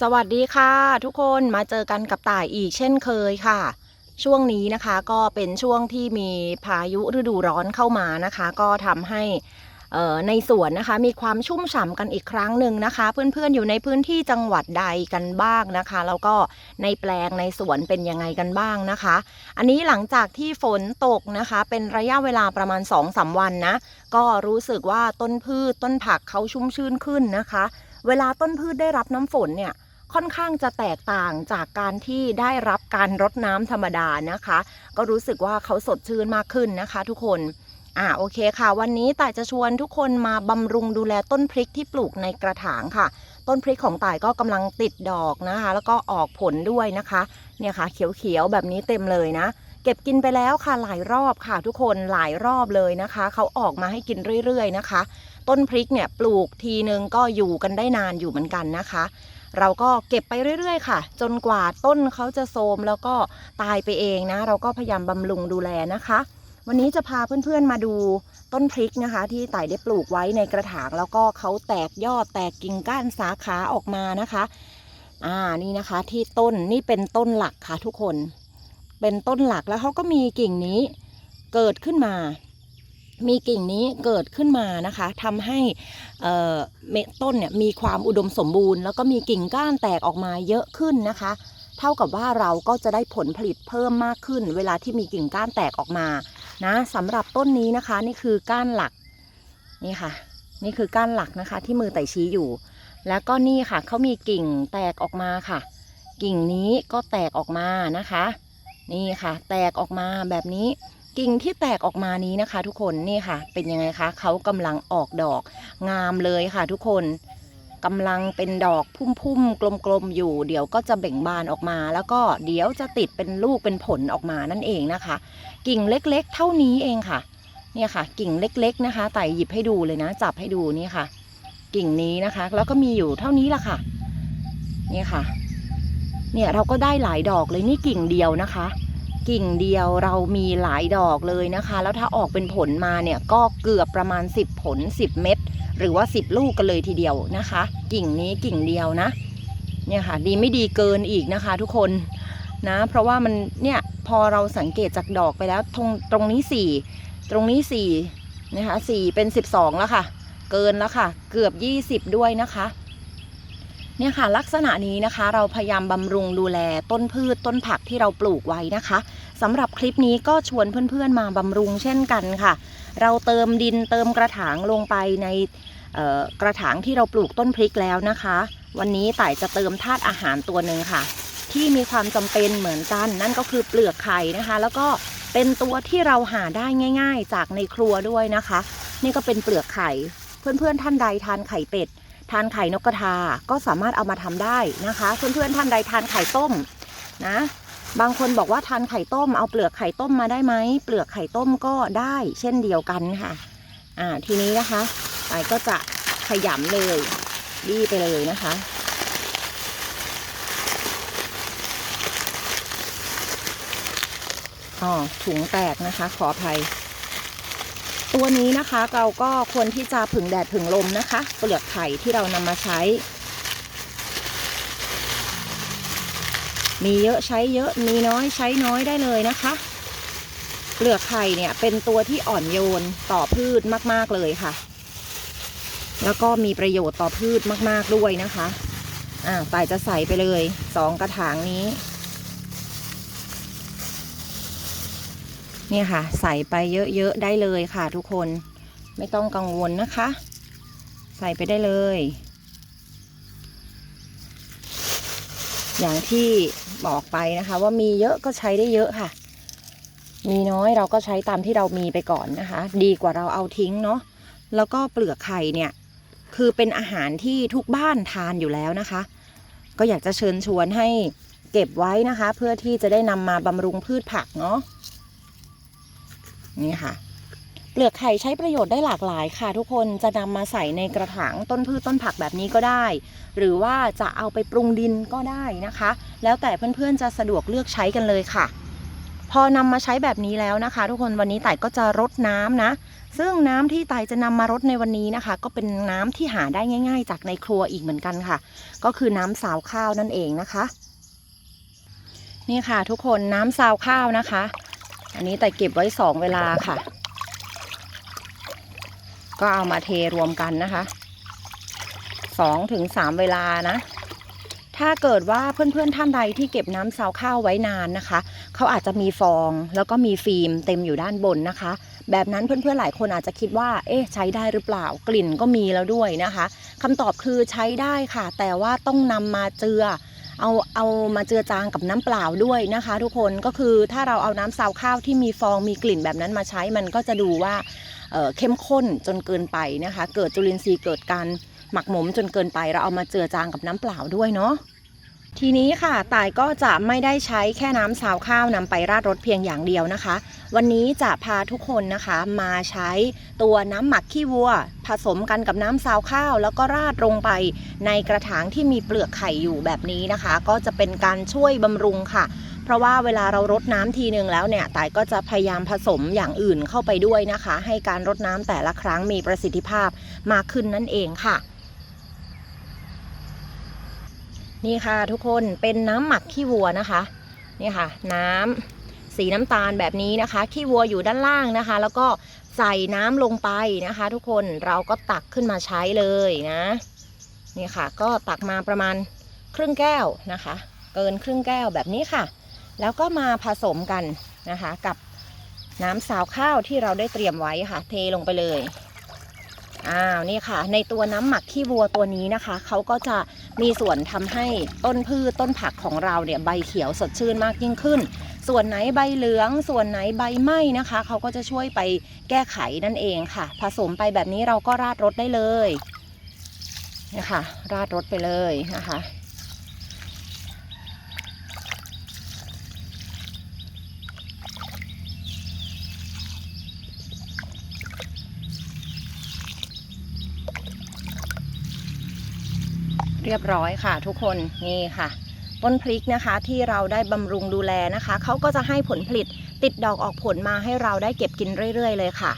สวัสดีค่ะ ทุกคนมาเจอกันกับต่ายอีกเช่นเคยค่ะ ช่วงนี้นะคะก็เป็นช่วงที่มีพายุฤดูร้อนเข้ามานะคะ ก็ทำให้ในสวนนะคะมีความชุ่มฉ่ำกันอีกครั้งหนึ่งนะคะ เพื่อนๆอยู่ในพื้นที่จังหวัดใดกันบ้างนะคะ แล้วก็ในแปลงในสวนเป็นยังไงกันบ้างนะคะ อันนี้หลังจากที่ฝนตกนะคะ เป็นระยะเวลาประมาณ2-3วันนะ ก็รู้สึกว่าต้นพืชต้นผักเขาชุ่มชื่นขึ้นนะคะ เวลาต้นพืชได้รับน้ำฝนเนี่ยค่อนข้างจะแตกต่างจากการที่ได้รับการรดน้ำธรรมดานะคะ ก็รู้สึกว่าเขาสดชื่นมากขึ้นนะคะ ทุกคนอ่าโอเคค่ะ วันนี้ต่ายจะชวนทุกคนมาบำรุงดูแลต้นพริกที่ปลูกในกระถางค่ะ ต้นพริกของต่ายก็กำลังติดดอกนะคะ แล้วก็ออกผลด้วยนะคะ เนี่ยค่ะ เขียวๆแบบนี้เต็มเลยนะ เก็บกินไปแล้วค่ะหลายรอบค่ะทุกคนหลายรอบเลยนะคะ เขาออกมาให้กินเรื่อยๆนะคะ ต้นพริกเนี่ยปลูกทีนึงก็อยู่กันได้นานอยู่เหมือนกันนะคะ เราก็เก็บไปเรื่อยๆ ค่ะ จนกว่าต้นเขาจะโทรมแล้วก็ตายไปเองนะ เราก็พยายามบำรุงดูแลนะคะ วันนี้จะพาเพื่อนๆมาดูต้นพริกนะคะ ที่ไต่ได้ปลูกไว้ในกระถางแล้วก็เขาแตกยอดแตกกิ่งก้านสาขาออกมานะคะอ่านี่นะคะที่ต้นนี่เป็นต้นหลักค่ะทุกคน เป็นต้นหลักแล้วเขาก็มีกิ่งนี้เกิดขึ้นมา มีกิ่งนี้เกิดขึ้นมานะคะทำให้เม็ดต้นเนี่ยมีความอุดมสมบูรณ์ แล้วก็มีกิ่งก้านแตกออกมาเยอะขึ้นนะคะ เท่ากับว่าเราก็จะได้ผลผลิตเพิ่มมากขึ้น เวลาที่มีกิ่งก้านแตกออกมานะสำหรับต้นนี้นะคะนี่คือก้านหลักนี่ค่ะ นี่คือก้านหลักนะคะที่มือไต่ชี้อยู่ แล้วก็นี่ค่ะเขามีกิ่งแตกออกมาค่ะ กิ่งนี้ก็แตกออกมานะคะ นี่ค่ะ แตกออกมาแบบนี้กิ่งที่แตกออกมานี้นะคะ ทุกคนนี่ค่ะ เป็นยังไงคะเขากำลังออกดอกงามเลยค่ะ ทุกคนกำลังเป็นดอกพุ่มๆกลมๆอยู่ เดี๋ยวก็จะเบ่งบานออกมา แล้วก็เดี๋ยวจะติดเป็นลูกเป็นผลออกมานั่นเองนะคะ กิ่งเล็กๆ เท่านี้เองค่ะเนี่ยค่ะ กิ่งเล็กๆนะคะไต่หยิบให้ดูเลยนะ จับให้ดูนี่ค่ะ กิ่งนี้นะคะ แล้วก็มีอยู่เท่านี้ละค่ะนี่ค่ะ เนี่ยเราก็ได้หลายดอกเลยนี่กิ่งเดียวนะคะ กิ่งเดียวเรามีหลายดอกเลยนะคะ แล้วถ้าออกเป็นผลมาเนี่ยก็เกือบประมาณ 10 ผล 10 เม็ดหรือว่า 10 ลูกกันเลยทีเดียวนะคะ กิ่งนี้กิ่งเดียวนะเนี่ยค่ะดีไม่ดีเกินอีกนะคะ ทุกคนนะเพราะว่ามันเนี่ยพอเราสังเกตจากดอกไปแล้วตรงตรงนี้ 4 ตรงนี้4นะคะ4เป็น 12 แล้วค่ะ เกินแล้วค่ะ เกือบ 20 ด้วยนะคะ เนี่ยค่ะลักษณะนี้นะคะเราพยายามบำรุงดูแลต้นพืชต้นผักที่เราปลูกไว้นะคะสำหรับคลิปนี้ก็ชวนเพื่อนๆมาบำรุงเช่นกันค่ะ เราเติมดินเติมกระถางลงไปในกระถางที่เราปลูกต้นพริกแล้วนะคะ วันนี้ต่ายจะเติมธาตุอาหารตัวหนึ่งค่ะ ที่มีความจำเป็นเหมือนกัน นั่นก็คือเปลือกไข่นะคะ แล้วก็เป็นตัวที่เราหาได้ง่าย ๆ จากในครัวด้วยนะคะ นี่ก็เป็นเปลือกไข่ เพื่อนๆท่านใดทานไข่เป็ด ทานไข่นกกระทาก็สามารถเอามาทำได้นะคะเพื่อนๆท่านใดทานไข่ต้มนะบางคนบอกว่าทานไข่ต้มเอาเปลือกไข่ต้มมาได้ไหมเปลือกไข่ต้มก็ได้เช่นเดียวกันค่ะอ่าทีนี้นะคะไปก็จะขยำเลยบี้ไปเลยนะคะอ๋อถุงแตกนะคะ ขออภัย ตัวนี้นะคะเราก็ควรที่จะผึ่งแดดผึ่งลมนะคะ เปลือกไข่ที่เรานำมาใช้ มีเยอะใช้เยอะมีน้อยใช้น้อยได้เลยนะคะ เปลือกไข่เนี่ยเป็นตัวที่อ่อนโยนต่อพืชมาก ๆ เลยค่ะ แล้วก็มีประโยชน์ต่อพืชมาก ๆ ด้วยนะคะอ่าต่ายจะใส่ไปเลยสองกระถางนี้ เนี่ยค่ะ ใส่ไปเยอะๆได้เลยค่ะทุกคนไม่ต้องกังวลนะคะ ใส่ไปได้เลย อย่างที่บอกไปนะคะ ว่ามีเยอะก็ใช้ได้เยอะค่ะ มีน้อยเราก็ใช้ตามที่เรามีไปก่อนนะคะ ดีกว่าเราเอาทิ้งเนาะแล้วก็เปลือกไข่เนี่ย คือเป็นอาหารที่ทุกบ้านทานอยู่แล้วนะคะ ก็อยากจะเชิญชวนให้เก็บไว้นะคะ เพื่อที่จะได้นำมาบำรุงพืชผักเนาะ นี่ค่ะ เปลือกไข่ใช้ประโยชน์ได้หลากหลายค่ะ ทุกคนจะนำมาใส่ในกระถางต้นพืชต้นผักแบบนี้ก็ได้ หรือว่าจะเอาไปปรุงดินก็ได้นะคะ แล้วแต่เพื่อนๆจะสะดวกเลือกใช้กันเลยค่ะ พอนำมาใช้แบบนี้แล้วนะคะ ทุกคนวันนี้ไต่ก็จะรดน้ำนะซึ่งน้ำที่ไตจะนำมารดในวันนี้นะคะ ก็เป็นน้ำที่หาได้ง่าย ๆ จากในครัวอีกเหมือนกันค่ะ ก็คือน้ำสาวข้าวนั่นเองนะคะ นี่ค่ะทุกคนน้ำซาวข้าวนะคะ อันนี้แต่เก็บไว้สองเวลาค่ะ ก็เอามาเทรวมกันนะคะสองถึงสามเวลานะ ถ้าเกิดว่าเพื่อนๆท่านใดที่เก็บน้ำซาวข้าวไว้นานนะคะ เขาอาจจะมีฟองแล้วก็มีฟิล์มเต็มอยู่ด้านบนนะคะ แบบนั้นเพื่อนๆหลายคนอาจจะคิดว่า เอ๊ะใช้ได้หรือเปล่ากลิ่นก็มีแล้วด้วยนะคะคำตอบคือใช้ได้ค่ะ แต่ว่าต้องนำมาเจือ เอาเอามาเจือจางกับน้ำเปล่าด้วยนะคะ ทุกคนก็คือถ้าเราเอาน้ำซาวข้าวที่มีฟองมีกลิ่นแบบนั้นมาใช้มันก็จะดูว่าเเข้มข้นจนเกินไปนะคะ เกิดจุลินทรีย์เกิดการหมักหมมจนเกินไป เราเอามาเจือจางกับน้ำเปล่าด้วยเนาะ ทีนี้ค่ะตายก็จะไม่ได้ใช้แค่น้ำซาวข้าวนำไปราดรถเพียงอย่างเดียวนะคะ วันนี้จะพาทุกคนนะคะมาใช้ตัวน้ำหมักขี้วัว ผสมกันกับน้ำซาวข้าว แล้วก็ราดลงไปในกระถางที่มีเปลือกไข่อยู่แบบนี้นะคะ ก็จะเป็นการช่วยบำรุงค่ะ เพราะว่าเวลาเรารดน้ำทีนึงแล้วเนี่ยตายก็จะพยายามผสมอย่างอื่นเข้าไปด้วยนะคะ ให้การรดน้ำแต่ละครั้งมีประสิทธิภาพมากขึ้นนั่นเองค่ะ นี่ค่ะทุกคนเป็นน้ำหมักขี้วัวนะคะนี่ค่ะ น้ำสีน้ำตาลแบบนี้นะคะ ขี้วัวอยู่ด้านล่างนะคะ แล้วก็ใส่น้ำลงไปนะคะ ทุกคนเราก็ตักขึ้นมาใช้เลยนะนี่ค่ะ ก็ตักมาประมาณครึ่งแก้วนะคะ เกินครึ่งแก้วแบบนี้ค่ะ แล้วก็มาผสมกันนะคะ กับน้ำสาวข้าวที่เราได้เตรียมไว้ค่ะ เทลงไปเลย อ้าวนี่ค่ะ ในตัวน้ำหมักขี้วัวตัวนี้นะคะเขาก็จะมีส่วนทำให้ต้นพืชต้นผักของเราเนี่ยใบเขียวสดชื่นมากยิ่งขึ้น ส่วนไหนใบเหลือง ส่วนไหนใบไหม้นะคะเขาก็จะช่วยไปแก้ไขนั่นเองค่ะ ผสมไปแบบนี้เราก็ราดรสได้เลยนะคะราดรสไปเลยนะคะ เรียบร้อยค่ะทุกคนนี่ค่ะ ต้นพริกนะคะที่เราได้บำรุงดูแลนะคะเขาก็จะให้ผลผลิตติดดอกออกผลมาให้เราได้เก็บกินเรื่อย ๆ เลยค่ะ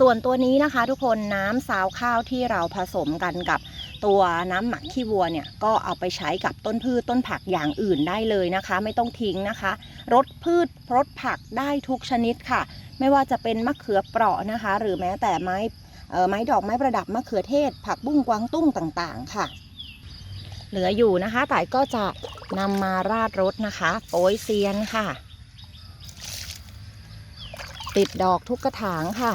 ส่วนตัวนี้นะคะ ทุกคนน้ำซาวข้าวที่เราผสมกันกับตัวน้ำหมักขี้วัวเนี่ยก็เอาไปใช้กับต้นพืชต้นผักอย่างอื่นได้เลยนะคะ ไม่ต้องทิ้งนะคะรดพืชรดผักได้ทุกชนิดค่ะ ไม่ว่าจะเป็นมะเขือเปราะนะคะ หรือแม้แต่ไม้ไม้ดอกไม้ประดับมะเขือเทศ ผักบุ้งกวางตุ้งต่างๆ ค่ะ เหลืออยู่นะคะต่ายก็จะนำมาราดรถนะคะโป้ยเซียนค่ะ ติดดอกทุกกระถางค่ะ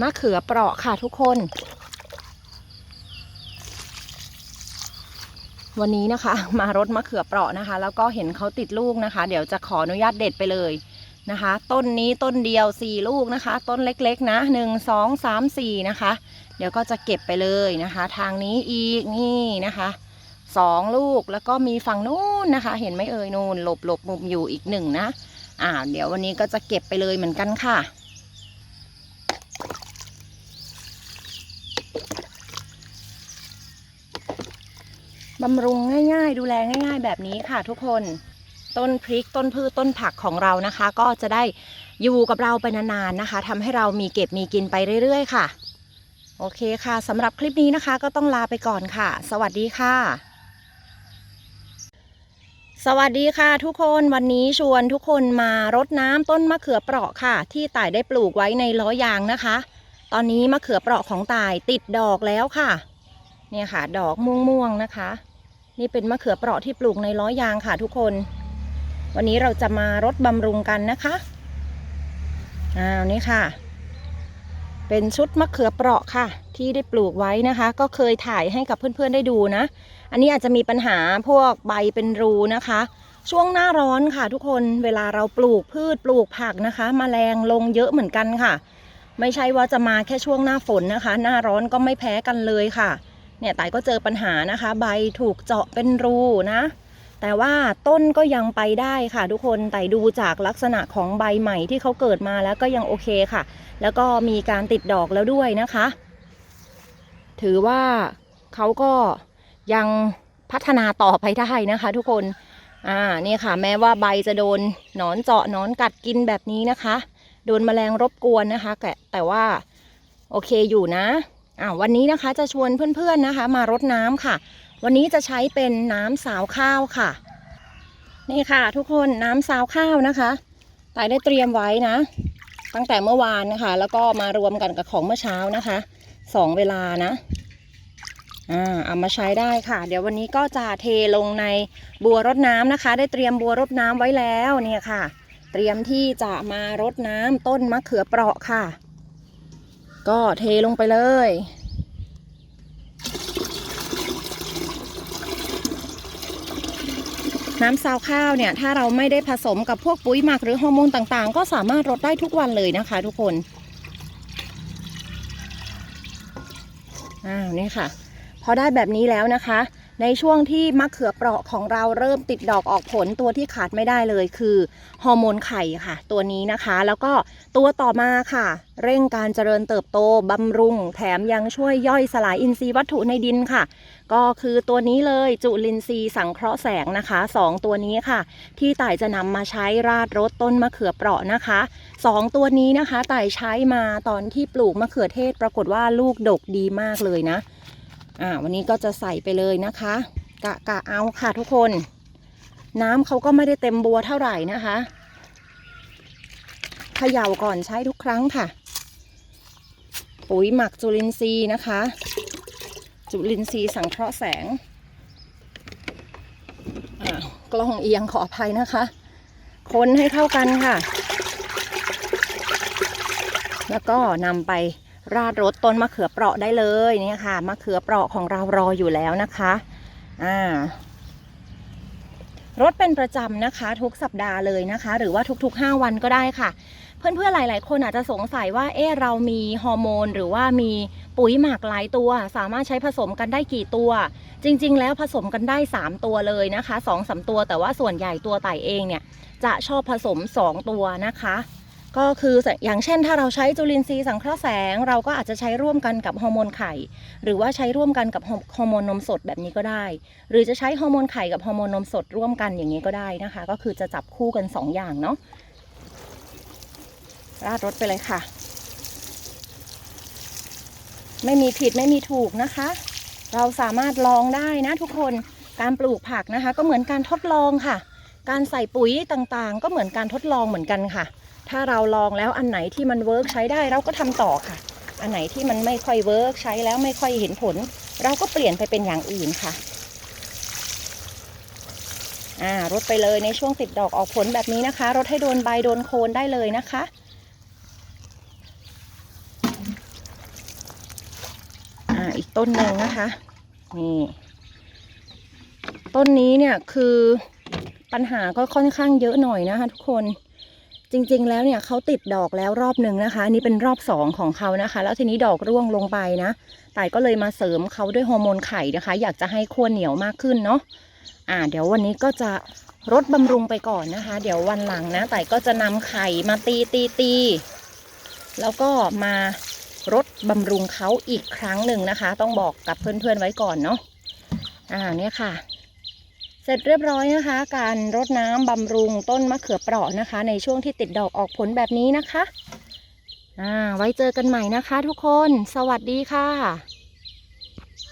มะเขือเปราะค่ะทุกคน วันนี้นะคะ มารดมะเขือเปราะนะคะ แล้วก็เห็นเขาติดลูกนะคะ เดี๋ยวจะขออนุญาตเด็ดไปเลย นะคะ ต้นนี้ต้นเดียวสี่ลูกนะคะ ต้นเล็กๆนะหนึ่งสองสามสี่นะคะ เดี๋ยวก็จะเก็บไปเลยนะคะ ทางนี้อีกนี่นะคะสองลูกแล้วก็มีฝั่งนู้นนะคะ เห็นไหมเอ่ยนู่นหลบหลบมุมอยู่อีกหนึ่งนะอ่าเดี๋ยววันนี้ก็จะเก็บไปเลยเหมือนกันค่ะ บำรุงง่ายๆ ดูแลง่ายๆแบบนี้ค่ะทุกคน ต้นพริกต้นพืชต้นผักของเรานะคะ ก็จะได้อยู่กับเราไปนานๆนะคะทำให้เรามีเก็บมีกินไปเรื่อย ๆ ค่ะ โอเคค่ะสำหรับคลิปนี้นะคะ ก็ต้องลาไปก่อนค่ะ สวัสดีค่ะ สวัสดีค่ะ ทุกคนวันนี้ชวนทุกคนมารดน้ำต้นมะเขือเปราะค่ะ ที่ต่ายได้ปลูกไว้ในล้อยางนะคะ ตอนนี้มะเขือเปราะของต่ายติดดอกแล้วค่ะ เนี่ยค่ะ ดอกม่วงๆนะคะ นี่เป็นมะเขือเปราะที่ปลูกในล้อยางค่ะ ทุกคน วันนี้เราจะมารดบำรุงกันนะคะอ้าวนี่ค่ะ เป็นชุดมะเขือเปราะค่ะ ที่ได้ปลูกไว้นะคะ ก็เคยถ่ายให้กับเพื่อนๆได้ดูนะ อันนี้อาจจะมีปัญหาพวกใบเป็นรูนะคะ ช่วงหน้าร้อนค่ะ ทุกคนเวลาเราปลูกพืชปลูกผักนะคะมแมลงลงเยอะเหมือนกันค่ะ ไม่ใช่ว่าจะมาแค่ช่วงหน้าฝนนะคะ หน้าร้อนก็ไม่แพ้กันเลยค่ะ เนี่ยไต่ก็เจอปัญหานะคะ ใบถูกเจาะเป็นรูนะ แต่ว่าต้นก็ยังไปได้ค่ะทุกคนไต่ดูจากลักษณะของใบใหม่ที่เขาเกิดมาแล้วก็ยังโอเคค่ะ แล้วก็มีการติดดอกแล้วด้วยนะคะ ถือว่าเขาก็ยังพัฒนาต่อไปได้นะคะ ทุกคนอ่านี่ค่ะ แม้ว่าใบจะโดนหนอนเจาะหนอนกัดกินแบบนี้นะคะ โดนแมลงรบกวนนะคะแต่แต่ว่าโอเคอยู่นะอ่าวันนี้นะคะจะชวนเพื่อนๆนะคะ มารดน้ำค่ะ วันนี้จะใช้เป็นน้ำสาวข้าวค่ะ นี่ค่ะทุกคนน้ำสาวข้าวนะคะตายได้เตรียมไว้นะ ตั้งแต่เมื่อวานนะคะ แล้วก็มารวมกันกับของเมื่อเช้านะคะสองเวลานะอ่าเอามาใช้ได้ค่ะ เดี๋ยววันนี้ก็จะเทลงในบัวรดน้ำนะคะ ได้เตรียมบัวรดน้ำไว้แล้วเนี่ยค่ะ เตรียมที่จะมารดน้ำต้นมะเขือเปราะค่ะ ก็เทลงไปเลย น้ำซาวข้าวเนี่ยถ้าเราไม่ได้ผสมกับพวกปุ๋ยหมักหรือฮอร์โมนต่างๆ ก็สามารถรดได้ทุกวันเลยนะคะ ทุกคนอ้าวนี่ค่ะ พอได้แบบนี้แล้วนะคะ ในช่วงที่มะเขือเปราะของเราเริ่มติดดอกออกผลตัวที่ขาดไม่ได้เลยคือฮอร์โมนไข่ค่ะ ตัวนี้นะคะ แล้วก็ตัวต่อมาค่ะ เร่งการเจริญเติบโตบำรุง แถมยังช่วยย่อยสลายอินทรีย์วัตถุในดินค่ะ ก็คือตัวนี้เลยจุลินทรีย์สังเคราะห์แสงนะคะสองตัวนี้ค่ะ ที่ต่ายจะนำมาใช้ราดรดต้นมะเขือเปราะนะคะสองตัวนี้นะคะต่ายใช้มาตอนที่ปลูกมะเขือเทศ ปรากฏว่าลูกดกดีมากเลยนะอ่าวันนี้ก็จะใส่ไปเลยนะคะ กะกะเอาค่ะทุกคน น้ำเขาก็ไม่ได้เต็มบัวเท่าไหร่นะคะเขย่าก่อนใช้ทุกครั้งค่ะ ปุ๋ยหมักจุลินทรีย์นะคะ จุลินทรีย์สังเคราะห์แสงกล้องเอียงขออภัยนะคะ คนให้เข้ากันค่ะ แล้วก็นำไปราดรดต้นมะเขือเปราะได้เลยเนี่ยค่ะมะเขือเปราะของเรารออยู่แล้วนะคะอ่ารดเป็นประจำนะคะ ทุกสัปดาห์เลยนะคะ หรือว่าทุกๆ 5 วันก็ได้ค่ะ เพื่อนๆหลาย ๆ คนอาจจะสงสัยว่าเอ๊ะเรามีฮอร์โมน หรือว่ามี ปุ๋ยหมักหลายตัว สามารถใช้ผสมกันได้กี่ตัว จริง ๆ แล้วผสมกันได้ 3 ตัวเลยนะคะ2อสตัว แต่ว่าส่วนใหญ่ตัวไต่เองเนี่ยจะชอบผสม 2 ตัวนะคะ ก็คืออย่างเช่นถ้าเราใช้จุลินทรีย์สังเคราะห์แสง เราก็อาจจะใช้ร่วมกันกับฮอร์โมนไข่ หรือว่าใช้ร่วมกันกับฮอร์โมนนมสดแบบนี้ก็ได้ หรือจะใช้ฮอร์โมนไข่กับฮอร์โมนนมสดร่วมกันอย่างนี้ก็ได้นะคะ ก็คือจะจับคู่กัน 2 อย่างเนาะราดรถไปเลยค่ะ ไม่มีผิดไม่มีถูกนะคะ เราสามารถลองได้นะทุกคนการปลูกผักนะคะ ก็เหมือนการทดลองค่ะ การใส่ปุ๋ยต่างๆ ก็เหมือนการทดลองเหมือนกันค่ะ ถ้าเราลองแล้วอันไหนที่มันเวิร์กใช้ได้เราก็ทำต่อค่ะ อันไหนที่มันไม่ค่อยเวิร์กใช้แล้วไม่ค่อยเห็นผล เราก็เปลี่ยนไปเป็นอย่างอื่นค่ะอ่ารดไปเลยในช่วงติดดอกออกผลแบบนี้นะคะ รดให้โดนใบโดนโคนได้เลยนะคะ อ่าอีกต้นหนึ่งนะคะ นี่ ต้นนี้เนี่ยคือปัญหาก็ค่อนข้างเยอะหน่อยนะคะทุกคนจริง ๆ แล้วเนี่ยเขาติดดอกแล้วรอบหนึ่งนะคะนนี่เป็นรอบสองของเขานะคะ แล้วทีนี้ดอกร่วงลงไปนะแต่ก็เลยมาเสริมเขาด้วยฮอร์โมนไข่นะคะ อยากจะให้ขั้วเหนียวมากขึ้นเนาะอ่า เดี๋ยววันนี้ก็จะรดบำรุงไปก่อนนะคะ เดี๋ยววันหลังนะแต่ก็จะนำไข่มาตีตีตีแล้วก็มา รดบำรุงเขาอีกครั้งหนึ่งนะคะ ต้องบอกกับเพื่อนๆไว้ก่อนเนาะอ่าเนี่ยค่ะ เสร็จเรียบร้อยนะคะ การรดน้ำบำรุงต้นมะเขือเปราะนะคะ ในช่วงที่ติดดอกออกผลแบบนี้นะคะอ่าไว้เจอกันใหม่นะคะทุกคน สวัสดีค่ะ